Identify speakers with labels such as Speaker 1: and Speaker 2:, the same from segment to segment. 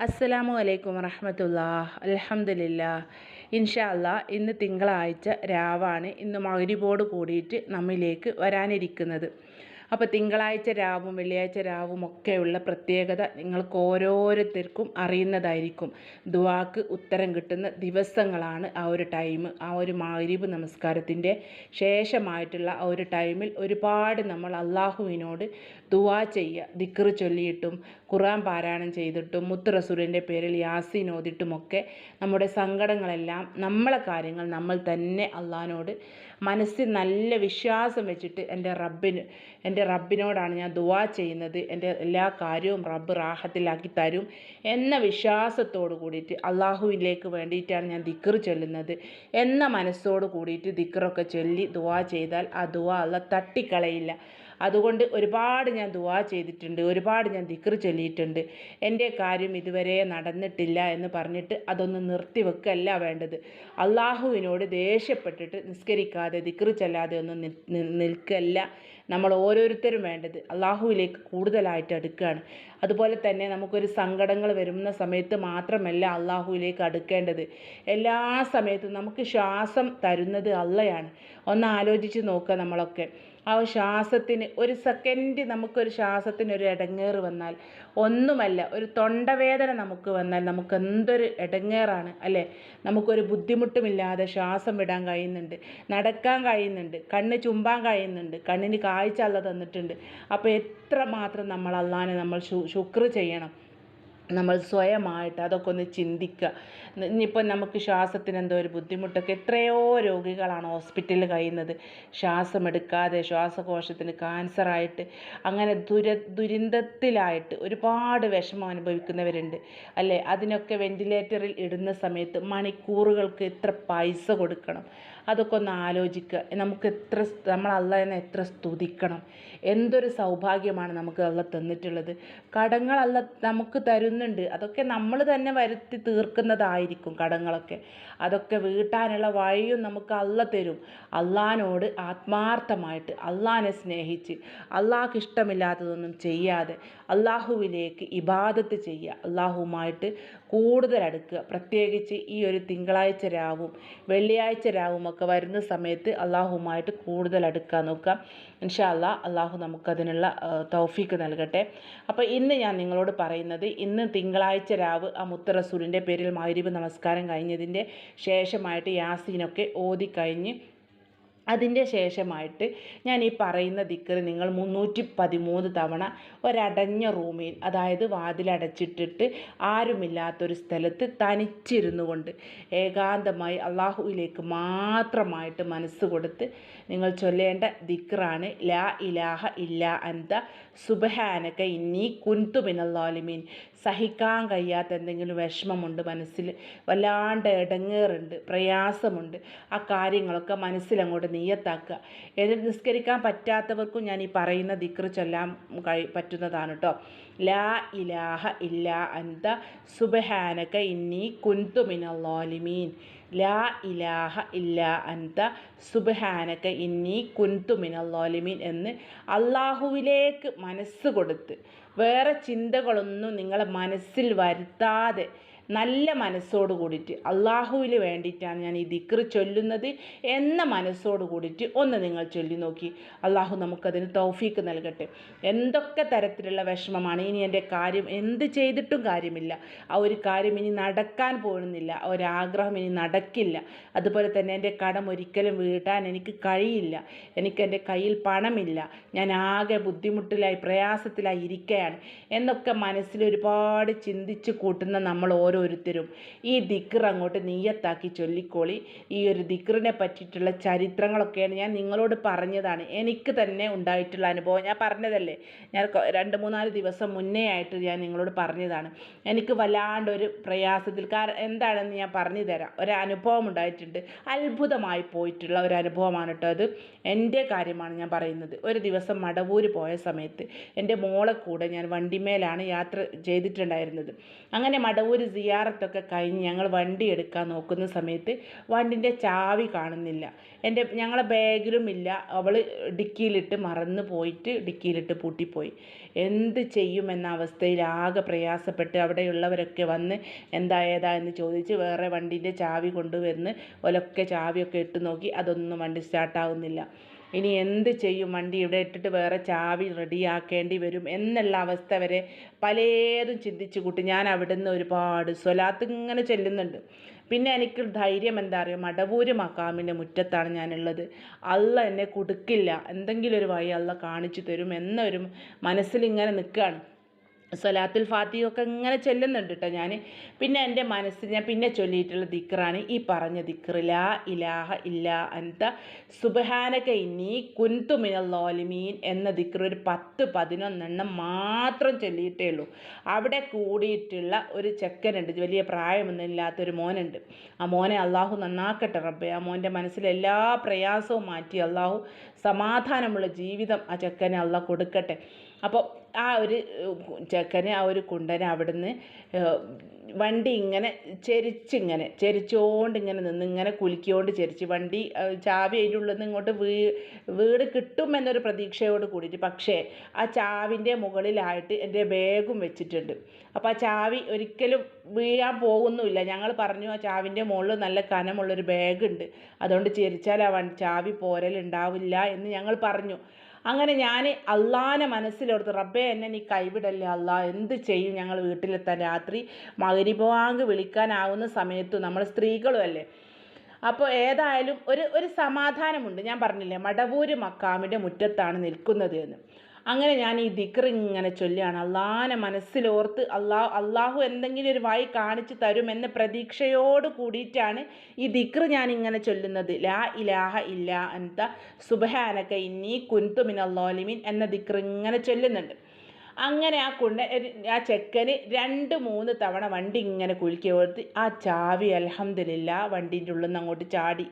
Speaker 1: അസ്സലാമു അലൈക്കും വറഹമത്തുള്ള അലഹമില്ല ഇൻഷാ അല്ലാ ഇന്ന് തിങ്കളാഴ്ച രാവാണ്. ഇന്ന് മകരിബോട് കൂടിയിട്ട് നമ്മിലേക്ക് വരാനിരിക്കുന്നത്. അപ്പോൾ തിങ്കളാഴ്ച രാവും വെള്ളിയാഴ്ച രാവും ഒക്കെയുള്ള പ്രത്യേകത നിങ്ങൾക്ക് ഓരോരുത്തർക്കും അറിയുന്നതായിരിക്കും. ദുവാക്ക് ഉത്തരം കിട്ടുന്ന ദിവസങ്ങളാണ് ആ ഒരു ടൈം. ആ ഒരു മാരീബ് നമസ്കാരത്തിന്റെ ശേഷമായിട്ടുള്ള ആ ഒരു ടൈമിൽ ഒരുപാട് നമ്മൾ അള്ളാഹുവിനോട് ദുവാ ചെയ്യുക. ദിക്ർ ചൊല്ലിയിട്ടും ഖുറാൻ പാരായണം ചെയ്തിട്ടും മുത്ത് റസൂലിന്റെ പേരിൽ യാസീൻ ഓതിട്ടുമൊക്കെ നമ്മുടെ സങ്കടങ്ങളെല്ലാം നമ്മളെ കാര്യങ്ങൾ നമ്മൾ തന്നെ അള്ളാഹിനോട് മനസ്സിൽ നല്ല വിശ്വാസം വെച്ചിട്ട് എന്റെ റബ്ബിന് എന്റെ റബ്ബിനോടാണ് ഞാൻ ദുവാ ചെയ്യുന്നത്. എന്റെ എല്ലാ കാര്യവും റബ്ബ് റാഹത്തിലാക്കി തരും എന്ന വിശ്വാസത്തോട് കൂടിയിട്ട് അള്ളാഹുവിലേക്ക് വേണ്ടിയിട്ടാണ് ഞാൻ ദിക്കർ ചൊല്ലുന്നത്. എന്ന മനസ്സോട് കൂടിയിട്ട് ദിക്കറൊക്കെ ചൊല്ലി ദുവാ ചെയ്താൽ ആ ദുവാ അള്ള തട്ടിക്കളയില്ല. അതുകൊണ്ട് ഒരുപാട് ഞാൻ ദുവാ ചെയ്തിട്ടുണ്ട് ഒരുപാട് ഞാൻ ദിക്ർ ചൊല്ലിയിട്ടുണ്ട്. എന്റെ കാര്യം ഇതുവരെ നടന്നിട്ടില്ല എന്ന് പറഞ്ഞിട്ട് അതൊന്ന് നിർത്തി വെക്കല്ല വേണ്ടത്. അള്ളാഹുവിനോട് ദേഷ്യപ്പെട്ടിട്ട് നിസ്കരിക്കാതെ ദിക്ർ ചൊല്ലാതെ ഒന്നും നിൽക്കല്ല നമ്മൾ ഓരോരുത്തരും വേണ്ടത്. അള്ളാഹുവിലേക്ക് കൂടുതലായിട്ട് അടുക്കുകയാണ്. അതുപോലെ തന്നെ നമുക്കൊരു സങ്കടങ്ങൾ വരുന്ന സമയത്ത് മാത്രമല്ല അള്ളാഹുവിലേക്ക് അടുക്കേണ്ടത്. എല്ലാ സമയത്തും നമുക്ക് ശ്വാസം തരുന്നത് അള്ളയാണ്. ഒന്ന് ആലോചിച്ച് നോക്കുക നമ്മളൊക്കെ. ആ ശ്വാസത്തിന് ഒരു സെക്കൻഡ് നമുക്കൊരു ശ്വാസത്തിന് ഒരു ഇടങ്ങേറ് വന്നാൽ ഒന്നുമല്ല ഒരു തൊണ്ടവേദന നമുക്ക് വന്നാൽ നമുക്ക് എന്തൊരു ഇടങ്ങേറാണ് അല്ലേ? നമുക്കൊരു ബുദ്ധിമുട്ടുമില്ലാതെ ശ്വാസം വിടാൻ കഴിയുന്നുണ്ട് നടക്കാൻ കഴിയുന്നുണ്ട് കണ്ണ് ചുമ്പാൻ കഴിയുന്നുണ്ട് കണ്ണിന് കാഴ്ച അല്ല തന്നിട്ടുണ്ട്. അപ്പോൾ എത്ര മാത്രം നമ്മൾ അള്ളാനെ നമ്മൾ ശുക്ർ ചെയ്യണം. നമ്മൾ സ്വയമായിട്ട് അതൊക്കെ ഒന്ന് ചിന്തിക്കുക. ഇനിയിപ്പോൾ നമുക്ക് ശ്വാസത്തിന് എന്തോ ഒരു ബുദ്ധിമുട്ടൊക്കെ എത്രയോ രോഗികളാണ് ഹോസ്പിറ്റലിൽ കഴിയുന്നത്. ശ്വാസം എടുക്കാതെ ശ്വാസകോശത്തിന് ക്യാൻസറായിട്ട് അങ്ങനെ ദുര ദുരിതത്തിലായിട്ട് ഒരുപാട് വിഷമം അനുഭവിക്കുന്നവരുണ്ട്. അല്ലേ? അതിനൊക്കെ വെന്റിലേറ്ററിൽ ഇടുന്ന സമയത്ത് മണിക്കൂറുകൾക്ക് എത്ര പൈസ കൊടുക്കണം. അതൊക്കെ ഒന്ന് ആലോചിക്കുക. നമുക്ക് എത്ര നമ്മൾ അള്ളനെ എത്ര സ്തുതിക്കണം. എന്തൊരു സൗഭാഗ്യമാണ് നമുക്ക് അള്ള തന്നിട്ടുള്ളത്. കടങ്ങൾ അല്ല നമുക്ക് തരുന്നുണ്ട് അതൊക്കെ നമ്മൾ തന്നെ വരുത്തി തീർക്കുന്നതായിരിക്കും കടങ്ങളൊക്കെ. അതൊക്കെ വീട്ടാനുള്ള വഴിയും നമുക്ക് അല്ല തരും. അള്ളഹാനോട് ആത്മാർത്ഥമായിട്ട് അള്ളാനെ സ്നേഹിച്ച് അള്ളാഹ്ക്ക് ഇഷ്ടമില്ലാത്തതൊന്നും ചെയ്യാതെ അള്ളാഹുവിലേക്ക് ഇബാദത്ത് ചെയ്യുക അള്ളാഹുവുമായിട്ട് കൂടുതൽ അടുക്കുക. പ്രത്യേകിച്ച് ഈ ഒരു തിങ്കളാഴ്ച രാവും വെള്ളിയാഴ്ച രാവും ഒക്കെ വരുന്ന സമയത്ത് അള്ളാഹുമായിട്ട് കൂടുതൽ അടുക്കാൻ നോക്കുക. ഇൻഷാ അല്ലാ അള്ളാഹു നമുക്കതിനുള്ള തൗഫീക്ക് നൽകട്ടെ. അപ്പോൾ ഇന്ന് ഞാൻ നിങ്ങളോട് പറയുന്നത് ഇന്ന് തിങ്കളാഴ്ച രാവ് ആ മുത്തറസൂലിന്റെ പേരിൽ മാരിബ് നമസ്കാരം കഴിഞ്ഞതിന്റെ ശേഷമായിട്ട് യാസീനൊക്കെ ഓതി കഴിഞ്ഞ് അതിന്റെ ശേഷമായിട്ട് ഞാൻ ഈ പറയുന്ന ദിക്കർ നിങ്ങൾ മുന്നൂറ്റി പതിമൂന്ന് തവണ ഒരടഞ്ഞ റൂമിൽ അതായത് വാതിലടച്ചിട്ടിട്ട് ആരുമില്ലാത്തൊരു സ്ഥലത്ത് തനിച്ചിരുന്നു കൊണ്ട് ഏകാന്തമായി അള്ളാഹുവിലേക്ക് മാത്രമായിട്ട് മനസ്സ് കൊടുത്ത് നിങ്ങൾ ചൊല്ലേണ്ട ദിക്റാണ് ലാ ഇലാഹ ഇല്ല അന്ത സുബഹാനക്ക ഇന്നി കുന്തു മിനല്ലാലിമീൻ സഹിക്കാൻ കഴിയാത്ത എന്തെങ്കിലും വിഷമമുണ്ട് മനസ്സിൽ വല്ലാണ്ട് ഇടങ്ങേറുണ്ട് പ്രയാസമുണ്ട്. ആ കാര്യങ്ങളൊക്കെ മനസ്സിലങ്ങോട്ട് നീയത്താക്കുക എതിർ നിസ്കരിക്കാൻ പറ്റാത്തവർക്കും ഞാൻ ഈ പറയുന്ന ദിക്ർ ചൊല്ലാൻ കഴി പറ്റുന്നതാണ് കേട്ടോ ലാ ഇലാഹ ഇല്ല അന്ത സുബഹാനക ഇന്നി കുൻതു മിനല്ലാലിമീൻ ലാ ഇലാഹ ഇല്ല അന്ത സുബഹാനക ഇന്നി കുൻതു മിനല്ലാലിമീൻ എന്ന് അള്ളാഹുവിലേക്ക് മനസ്സ് കൊടുത്ത് വേറെ ചിന്തകളൊന്നും നിങ്ങളെ മനസ്സിൽ വരുത്താതെ നല്ല മനസ്സോട് കൂടിയിട്ട് അള്ളാഹുവിന് വേണ്ടിയിട്ടാണ് ഞാൻ ഈ ദിക്റ് ചൊല്ലുന്നത് എന്ന മനസ്സോട് കൂടിയിട്ട് ഒന്ന് നിങ്ങൾ ചൊല്ലി നോക്കി. അള്ളാഹു നമുക്കതിന് തൗഫീക്ക് നൽകട്ടെ. എന്തൊക്കെ തരത്തിലുള്ള വിഷമമാണ് ഇനി എന്റെ കാര്യം എന്ത് ചെയ്തിട്ടും കാര്യമില്ല. ആ ഒരു കാര്യം ഇനി നടക്കാൻ പോകുന്നില്ല ആ ഒരു ആഗ്രഹം ഇനി നടക്കില്ല. അതുപോലെ തന്നെ എന്റെ കടം ഒരിക്കലും വീട്ടാൻ എനിക്ക് കഴിയില്ല. എനിക്ക് എന്റെ കയ്യിൽ പണമില്ല. ഞാൻ ആകെ ബുദ്ധിമുട്ടിലായി പ്രയാസത്തിലായി ഇരിക്കുകയാണ് എന്നൊക്കെ മനസ്സിൽ ഒരുപാട് ചിന്തിച്ച് കൂട്ടുന്ന നമ്മൾ ഓരോ ഓരോരുത്തരും. ഈ ദിക്ർ അങ്ങോട്ട് നീയത്താക്കി ചൊല്ലിക്കോളി. ഈ ഒരു ദിക്റിനെ പറ്റിയിട്ടുള്ള ചരിത്രങ്ങളൊക്കെയാണ് ഞാൻ നിങ്ങളോട് പറഞ്ഞതാണ്. എനിക്ക് തന്നെ ഉണ്ടായിട്ടുള്ള അനുഭവം. ഞാൻ പറഞ്ഞതല്ലേ? ഞാൻ രണ്ട് മൂന്നാൽ ദിവസം മുന്നേ ആയിട്ട് ഞാൻ നിങ്ങളോട് പറഞ്ഞതാണ്. എനിക്ക് വല്ലാണ്ട് ഒരു പ്രയാസത്തിൽ കാരണം എന്താണെന്ന് ഞാൻ പറഞ്ഞു തരാം. ഒരു അനുഭവം ഉണ്ടായിട്ടുണ്ട്. അത്ഭുതമായി പോയിട്ടുള്ള ഒരു അനുഭവമാണ് കേട്ടോ അത്. എന്റെ കാര്യമാണ് ഞാൻ പറയുന്നത്. ഒരു ദിവസം മടവൂർ പോയ സമയത്ത് എന്റെ മോളെ കൂടെ ഞാൻ വണ്ടിമേലാണ് യാത്ര ചെയ്തിട്ടുണ്ടായിരുന്നത്. അങ്ങനെ മടവൂർ സിയാറത്തൊക്കെ കഴിഞ്ഞ് ഞങ്ങൾ വണ്ടി എടുക്കാൻ നോക്കുന്ന സമയത്ത് വണ്ടിന്റെ ചാവി കാണുന്നില്ല. എന്റെ ഞങ്ങളെ ബാഗിലും ഇല്ല. അവൾ ഡിക്കിയിലിട്ട് മറന്നു പോയിട്ട് ഡിക്കിയിലിട്ട് പൂട്ടിപ്പോയി. എന്ത് ചെയ്യുമെന്ന അവസ്ഥയിൽ ആകെ പ്രയാസപ്പെട്ട് അവിടെയുള്ളവരൊക്കെ വന്ന് എന്താ ഏതാ എന്ന് ചോദിച്ച് വേറെ വണ്ടീന്റെ ചാവി കൊണ്ടുവന്ന് ഒലൊക്കെ ചാവിയൊക്കെ ഇട്ട് നോക്കി. അതൊന്നും വണ്ടി സ്റ്റാർട്ടാവുന്നില്ല. ഇനി എന്ത് ചെയ്യും? വണ്ടി ഇവിടെ ഇട്ടിട്ട് വേറെ ചാവി റെഡിയാക്കേണ്ടി വരും എന്നുള്ള അവസ്ഥ വരെ പലതും ചിന്തിച്ചു കൂട്ടി ഞാൻ അവിടുന്ന് ഒരുപാട് സ്വലാത്ത് ഇങ്ങനെ ചെല്ലുന്നുണ്ട്. പിന്നെ എനിക്ക് ധൈര്യം എന്താ അറിയോ? മടവൂര് മക്കാമിന്റെ മുറ്റത്താണ് ഞാനുള്ളത്. അല്ല എന്നെ കൊടുക്കില്ല. എന്തെങ്കിലും ഒരു വഴി അല്ല കാണിച്ചു തരും എന്നൊരു മനസ്സിലിങ്ങനെ നിൽക്കുകയാണ്. സ്വലാത്തുൽ ഫാത്തിയൊക്കെ ഇങ്ങനെ ചെല്ലുന്നുണ്ട് കേട്ടോ ഞാൻ പിന്നെ എന്റെ മനസ്സിൽ ഞാൻ പിന്നെ ചൊല്ലിയിട്ടുള്ള ദിക്റാണ് ഈ പറഞ്ഞ ദിക്റ് ലാ ഇലാഹ ഇല്ല അന്ത സുബഹാനക ഇനി കുന്തു ലോലിമീൻ എന്ന ദിക്ർ ഒരു പത്ത് പതിനൊന്നെണ്ണം മാത്രം ചൊല്ലിയിട്ടേ ഉള്ളൂ. അവിടെ കൂടിയിട്ടുള്ള ഒരു ചെക്കനുണ്ട് വലിയ പ്രായമൊന്നും ഇല്ലാത്തൊരു മോനുണ്ട്. ആ മോനെ അള്ളാഹു നന്നാക്കട്ടെ റബ്ബെ. ആ മോന്റെ മനസ്സിലെ എല്ലാ പ്രയാസവും മാറ്റി അള്ളാഹു സമാധാനമുള്ള ജീവിതം ആ ചെക്കനെ അള്ളാഹ് കൊടുക്കട്ടെ. അപ്പോൾ ആ ഒരു ചെക്കന് ആ ഒരു കുണ്ടനെ അവിടുന്ന് വണ്ടി ഇങ്ങനെ ചെരിച്ചിങ്ങനെ ചെരിച്ചുകൊണ്ട് ഇങ്ങനെ നിന്ന് ഇങ്ങനെ കുലുക്കിയോണ്ട് ചെരിച്ച് വണ്ടി ചാവി അതിന്റെ ഉള്ളിൽ നിന്ന് ഇങ്ങോട്ട് വീ വീട് കിട്ടും എന്നൊരു പ്രതീക്ഷയോട് കൂടിയിട്ട് പക്ഷേ ആ ചാവിന്റെ മുകളിലായിട്ട് എന്റെ ബാഗും വെച്ചിട്ടുണ്ട്. അപ്പോൾ ആ ചാവി ഒരിക്കലും വീഴാൻ പോകുന്നുമില്ല. ഞങ്ങൾ പറഞ്ഞു ആ ചാവിന്റെ മുകളിൽ നല്ല കനമുള്ളൊരു ബാഗുണ്ട്. അതുകൊണ്ട് ചെരിച്ചാൽ ആ വണ്ടി ചാവി പോരലുണ്ടാവില്ല എന്ന് ഞങ്ങൾ പറഞ്ഞു. അങ്ങനെ ഞാൻ അള്ളാനെ മനസ്സിലോർത്ത് റബ്ബേ എന്നെ നീ കൈവിടല്ലേ അള്ളാ എന്ത് ചെയ്യും ഞങ്ങൾ വീട്ടിലെത്താൻ രാത്രി? മകരിബാങ്ക് വിളിക്കാനാവുന്ന സമയത്ത് നമ്മൾ സ്ത്രീകളും അല്ലേ? അപ്പോൾ ഏതായാലും ഒരു ഒരു സമാധാനമുണ്ട്. ഞാൻ പറഞ്ഞില്ലേ മടവൂര് മക്കാമിന്റെ മുറ്റത്താണ് നിൽക്കുന്നത് എന്ന്. അങ്ങനെ ഞാൻ ഈ ദിക്ർ ഇങ്ങനെ ചൊല്ലിയാണ് അള്ളാഹാനെ മനസ്സിലോർത്ത് അള്ളാഹു അള്ളാഹു എന്തെങ്കിലും ഒരു വഴി കാണിച്ചു തരുമെന്ന പ്രതീക്ഷയോട് കൂടിയിട്ടാണ് ഈ ദിക്ർ ഞാൻ ഇങ്ങനെ ചൊല്ലുന്നത്. ലാ ഇലാഹ ഇല്ല അന്ത സുബഹാനക്ക ഇന്നി അള്ളോലിമിൻ എന്ന ദിക്ർ ഇങ്ങനെ ചൊല്ലുന്നുണ്ട്. അങ്ങനെ ആ കുണ്ട ആ ചെക്കന് രണ്ട് മൂന്ന് തവണ വണ്ടി ഇങ്ങനെ കുലുക്കി കൊടുത്ത് ആ ചാവി അലഹമില്ല വണ്ടീന്റെ ഉള്ളിൽ നിന്ന് അങ്ങോട്ട് ചാടി.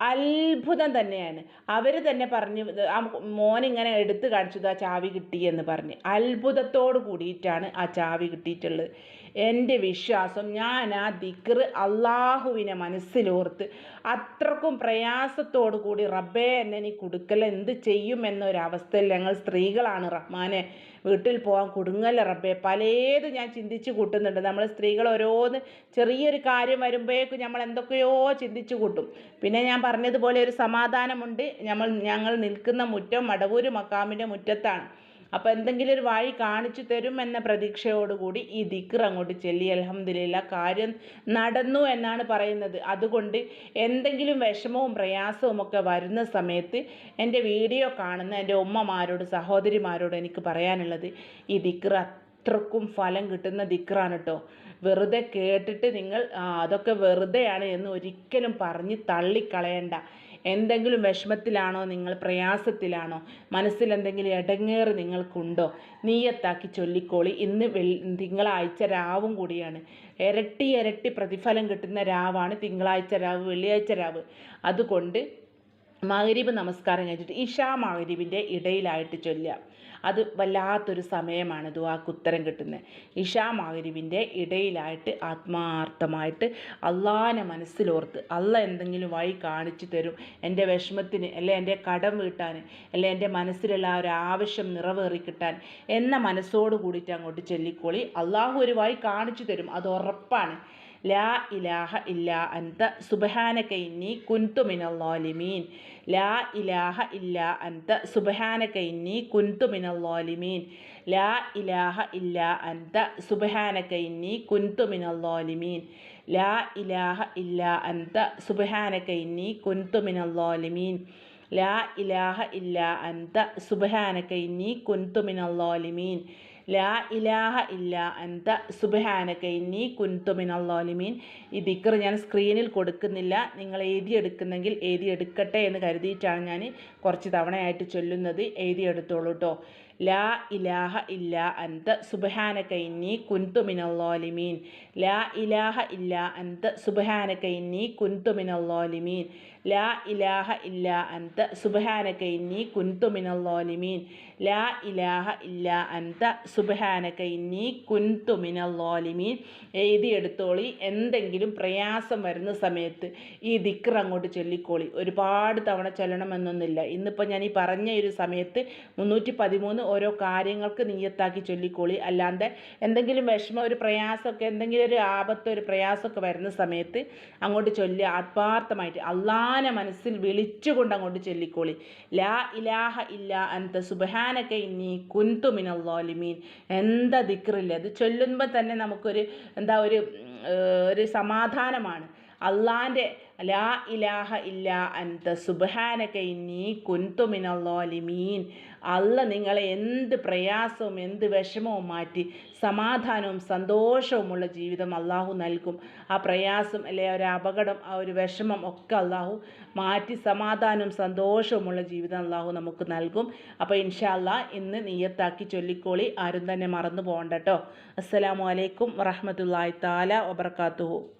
Speaker 1: അത്ഭുതം തന്നെയാണ്. അവർ തന്നെ പറഞ്ഞു ആ മോനിങ്ങനെ എടുത്ത് കാണിച്ചത് ആ ചാവി കിട്ടി എന്ന് പറഞ്ഞ്. അത്ഭുതത്തോട് കൂടിയിട്ടാണ് ആ ചാവി കിട്ടിയിട്ടുള്ളത്. എന്റെ വിശ്വാസം ഞാൻ ആ ദിക്ർ അള്ളാഹുവിനെ മനസ്സിലോർത്ത് അത്രക്കും പ്രയാസത്തോടു കൂടി റബ്ബേ എന്നെ നീ കൊടുക്കൽ എന്ത് ചെയ്യും എന്നൊരവസ്ഥയിൽ ഞങ്ങൾ സ്ത്രീകളാണ് റഹ്മാനെ വീട്ടിൽ പോകാൻ കുടുങ്ങല്ല റബ്ബേ. പലേത് ഞാൻ ചിന്തിച്ചു കൂട്ടുന്നുണ്ട്. നമ്മൾ സ്ത്രീകൾ ഓരോന്ന് ചെറിയൊരു കാര്യം വരുമ്പോഴേക്കും നമ്മൾ എന്തൊക്കെയോ ചിന്തിച്ചു കൂട്ടും. പിന്നെ ഞാൻ പറഞ്ഞതുപോലെ ഒരു സമാധാനമുണ്ട്. നമ്മൾ ഞങ്ങൾ നിൽക്കുന്ന മുറ്റം മടവൂര് മക്കാമിന്റെ മുറ്റത്താണ്. അപ്പോൾ എന്തെങ്കിലും ഒരു വഴി കാണിച്ചു തരും എന്ന പ്രതീക്ഷയോടുകൂടി ഈ ദിക്ർ അങ്ങോട്ട് ചെല്ലി. അലഹമ്മദില്ല കാര്യം നടന്നു എന്നാണ് പറയുന്നത്. അതുകൊണ്ട് എന്തെങ്കിലും വിഷമവും പ്രയാസവും ഒക്കെ വരുന്ന സമയത്ത് എന്റെ വീഡിയോ കാണുന്ന എന്റെ ഉമ്മമാരോട് സഹോദരിമാരോട് എനിക്ക് പറയാനുള്ളത് ഈ ദിക്ർ അത്രക്കും ഫലം കിട്ടുന്ന ദിക്റാണ് കേട്ടോ വെറുതെ കേട്ടിട്ട് നിങ്ങൾ അതൊക്കെ വെറുതെയാണ് എന്ന് ഒരിക്കലും പറഞ്ഞ് തള്ളിക്കളയണ്ട. എന്തെങ്കിലും വിഷമത്തിലാണോ നിങ്ങൾ പ്രയാസത്തിലാണോ മനസ്സിൽ എന്തെങ്കിലും ഇടങ്ങേറ് നിങ്ങൾക്കുണ്ടോ നീയത്താക്കി ചൊല്ലിക്കോളി. ഇന്ന് തിങ്കളാഴ്ച രാവും കൂടിയാണ്. ഇരട്ടി ഇരട്ടി പ്രതിഫലം കിട്ടുന്ന രാവാണ് തിങ്കളാഴ്ച രാവ് വെള്ളിയാഴ്ച രാവ്. അതുകൊണ്ട് മഗ്രിബ് നമസ്കാരം കഴിഞ്ഞിട്ട് ഇഷാ മകരീബിന്റെ ഇടയിലായിട്ട് ചൊല്ലുക. അത് വല്ലാത്തൊരു സമയമാണ് ദുവാക്ക് ഉത്തരം കിട്ടുന്നത് ഇഷാ മാഗരിബിന്റെ ഇടയിലായിട്ട് ആത്മാർത്ഥമായിട്ട് അള്ളാനെ മനസ്സിലോർത്ത് അല്ല എന്തെങ്കിലും വഴി കാണിച്ചു തരും. എന്റെ വിഷമത്തിന് അല്ലെ എന്റെ കടം വീട്ടാൻ അല്ലെ എന്റെ മനസ്സിലുള്ള ഒരു ആവശ്യം നിറവേറി കിട്ടാൻ എന്ന മനസ്സോട് കൂടിയിട്ട് അങ്ങോട്ട് ചെല്ലിക്കോളി. അള്ളാഹു ഒരു വഴി കാണിച്ചു തരും. അത് ഉറപ്പാണ്. ലാ ഇലാഹ ഇല്ല അന്ത സുബഹാനക ഇന്നി കുന്തു മിനല്ലാലിമീൻ ലാ ഇലാഹ ഇല്ല അന്ത സുബഹാനക ഇന്നി കുന്തു മിനല്ലാലിമീൻ ലാ ഇലാഹ ഇല്ല അന്ത സുബഹാനക ഇന്നി കുന്തു മിനല്ലാലിമീൻ ലാ ഇലാഹ ഇല്ല അന്ത സുബഹാനക ഇന്നി കുന്തു മിനല്ലാലിമീൻ ലാ ഇലാഹ ഇല്ല അന്ത സുബഹാനക ഇന്നി കുന്തു മിനല്ലാലിമീൻ ലാ ഇലാഹ ഇല്ല അന്ത സുബഹാനക ഇന്നി മിനല്ലാലിമീൻ ഈ ദിക്കർ ഞാൻ സ്ക്രീനിൽ കൊടുക്കുന്നില്ല. നിങ്ങൾ എഴുതിയെടുക്കുന്നെങ്കിൽ എഴുതിയെടുക്കട്ടെ എന്ന് കരുതിയിട്ടാണ് ഞാൻ കുറച്ച് തവണയായിട്ട് ചൊല്ലുന്നത്. എഴുതിയെടുത്തോളൂ കേട്ടോ ലാ ഇലാഹ ഇല്ല അന്ത സുബഹാനക ഇന്നി മിനല്ലാലിമീൻ ലാ ഇലാഹ ഇല്ല അന്ത സുബഹാനക ഇന്നി മിനല്ലാലിമീൻ ലാ ഇലാഹ ഇല്ല അന്ത സുബഹാനക ഇന്നി കുന്തു മിനല്ലാലിമീൻ ലാ ഇലാഹ ഇല്ല അന്ത സുബഹാനക ഇന്നി കുൻതു മിനൽ ളാലിമീൻ എഴുതിയെടുത്തോളി എന്തെങ്കിലും പ്രയാസം വരുന്ന സമയത്ത് ഈ ദിക്ർ അങ്ങോട്ട് ചൊല്ലിക്കോളി. ഒരുപാട് തവണ ചൊല്ലണമെന്നൊന്നുമില്ല. ഇന്നിപ്പോൾ ഞാൻ ഈ പറഞ്ഞ ഒരു സമയത്ത് മുന്നൂറ്റി പതിമൂന്ന് ഓരോ കാര്യങ്ങൾക്ക് നീയത്താക്കി ചൊല്ലിക്കോളി. അല്ലാണ്ട് എന്തെങ്കിലും വിഷമം ഒരു പ്രയാസമൊക്കെ എന്തെങ്കിലും ഒരു ആപത്ത് ഒരു പ്രയാസമൊക്കെ വരുന്ന സമയത്ത് അങ്ങോട്ട് ചൊല്ലി ആത്മാർത്ഥമായിട്ട്. അള്ളാനെ മനസ്സിൽ വിളിച്ചുകൊണ്ട് അങ്ങോട്ട് ചൊല്ലിക്കോളി. ലാ ഇലാഹ ഇല്ല അന്ത സുബഹാനക ഇന്നി കുന്തു എന്താ ദിക്റില്ല? അത് ചൊല്ലുമ്പോൾ തന്നെ നമുക്കൊരു എന്താ ഒരു ഒരു സമാധാനമാണ്. അള്ളാന്റെ ലാ ഇലാഹ ഇല്ല അൻത സുബഹാനക ഇന്നി ളാലിമീൻ അല്ല നിങ്ങളെ എന്ത് പ്രയാസവും എന്ത് വിഷമവും മാറ്റി സമാധാനവും സന്തോഷവുമുള്ള ജീവിതം അള്ളാഹു നൽകും. ആ പ്രയാസം അല്ലെ ഒരു അപകടം ആ ഒരു വിഷമം ഒക്കെ അള്ളാഹു മാറ്റി സമാധാനവും സന്തോഷവുമുള്ള ജീവിതം അള്ളാഹു നമുക്ക് നൽകും. അപ്പോൾ ഇൻഷാല്ല ഇന്ന് നീയത്താക്കി ചൊല്ലിക്കോളി. ആരും തന്നെ മറന്നു പോകണ്ട കേട്ടോ അസ്സലാമു അലൈക്കും വറഹമത്തല്ലാഹി താല വബർക്കാത്തുഹു